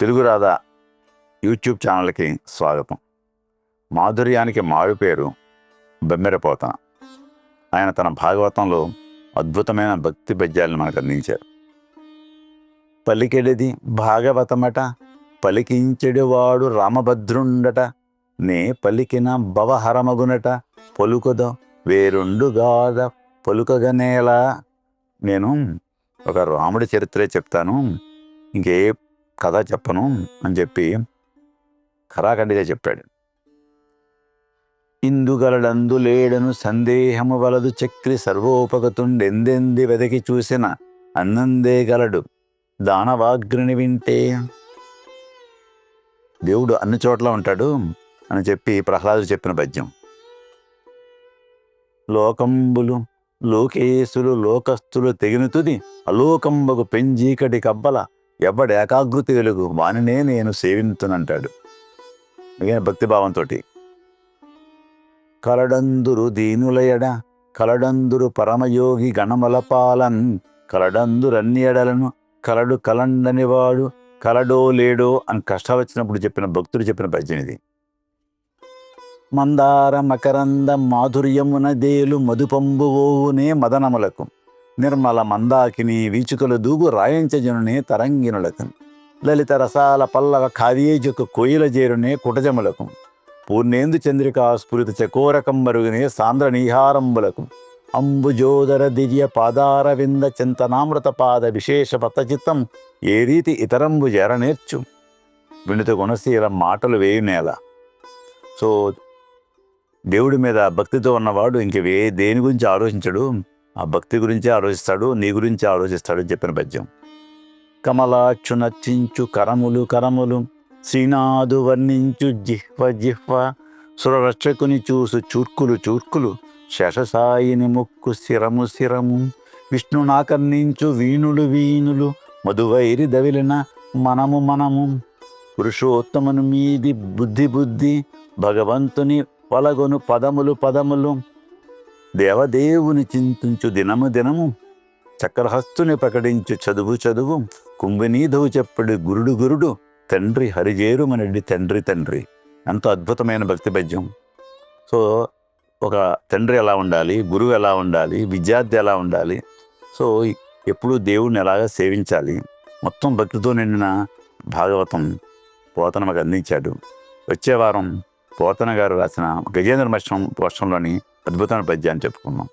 Telugu Radha YouTube ఛానల్కి స్వాగతం. మాధుర్యానికి మారు పేరు బెమ్మెరపోతన ఆయన తన భాగవతంలో అద్భుతమైన భక్తి పద్యాలను మనకు అందించారు. పలికెడిది భాగవతమట పలికించెడివాడు రామభద్రుండట నే పలికిన భవహరమగునట పలుకద వేరుండుగాద పలుకగనేలా నేను ఒక రాముడి చరిత్రే చెప్తాను. ఇంకే కథ చెప్పను అని చెప్పి ఖరాఖండిగా చెప్పాడు. ఇందుగలడందు లేడను సందేహము వలదు చక్రి సర్వోపగతుండెందెంది వెదకి చూసిన అన్నందే గలడు దానవాగ్రిని వింటే. దేవుడు అన్ని చోట్ల ఉంటాడు అని చెప్పి ప్రహ్లాదుడు చెప్పిన పద్యం. లోకంబులు లోకేశులు లోకస్తులు తెగినుతుది అలోకంబకు పెంజీకటి కబ్బల ఎవడ ఏకాగ్రతి వెలుగు? వానినే నేను సేవింతునంటాడు. మిగిలిన భక్తిభావంతో కలడందురు దీనులయడ కలడందురు పరమయోగి గణమలపాలన్ కలడందురన్యడలను కలడు కలండని వాడు కలడో లేడో అని కష్టాలు వచ్చినప్పుడు చెప్పిన భక్తుడు చెప్పిన భజన ఇది. మందార మకరంద మాధుర్యమున దేలు మధుపంబువోవునే మదనములకు. నిర్మల మందాకిని వీచుకలు దూగు రాయించజనుని తరంగినులకు. లలిత రసాల పల్లవ ఖాదీజకు కొయ్యల జేరునే కుటజములకు. పూర్ణేందు చంద్రికా స్ఫురిత చకోరకం మరుగునే సాంద్ర నీహారంబులకు అంబుజోదర దివ్య పాదార వింద చింతనామృత పాద విశేష పతచిత్తం ఏ రీతి ఇతరంబు జరనేర్చు. వినుత గుణశీల మాటలు వేయునేల సో దేవుడి మీద భక్తితో ఉన్నవాడు ఇంక వే దేని గురించి ఆలోచించడు? ఆ భక్తి గురించే ఆలోచిస్తాడు నీ గురించి ఆలోచిస్తాడు అని చెప్పిన పద్యం. కమలాక్షు నచ్చించు కరములు కరములు శ్రీనాథు వర్ణించు జిహ్వ జిహ్వ సురరక్షకుని చూసు చూర్కులు చూర్కులు శేషసాయిని ముక్కు శిరము శిరము విష్ణునాకర్ణించు వీణులు వీణులు మధువైరి దవిలిన మనము మనము పురుషోత్తమును మీది బుద్ధి బుద్ధి భగవంతుని పలగొను పదములు పదములు దేవదేవుని చింతించు దినము దినము చక్రహస్తుని ప్రకటించు చదువు చదువు కుంభనీధవు చెప్పడు గురుడు గురుడు తండ్రి హరిజేరుమనడి తండ్రి తండ్రి. ఎంతో అద్భుతమైన భక్తి పద్యం. సో ఒక తండ్రి ఎలా ఉండాలి గురువు ఎలా ఉండాలి విద్యార్థి ఎలా ఉండాలి సో ఎప్పుడూ దేవుడిని ఎలాగా సేవించాలి మొత్తం భక్తితో నిండిన భాగవతం పోతన మాకు అందించాడు. వచ్చే వారం పోతన గారు రాసిన గజేంద్ర మష్టం పోషంలోని అద్భుతమైన పద్యాన్ని చెప్పుకున్నాం.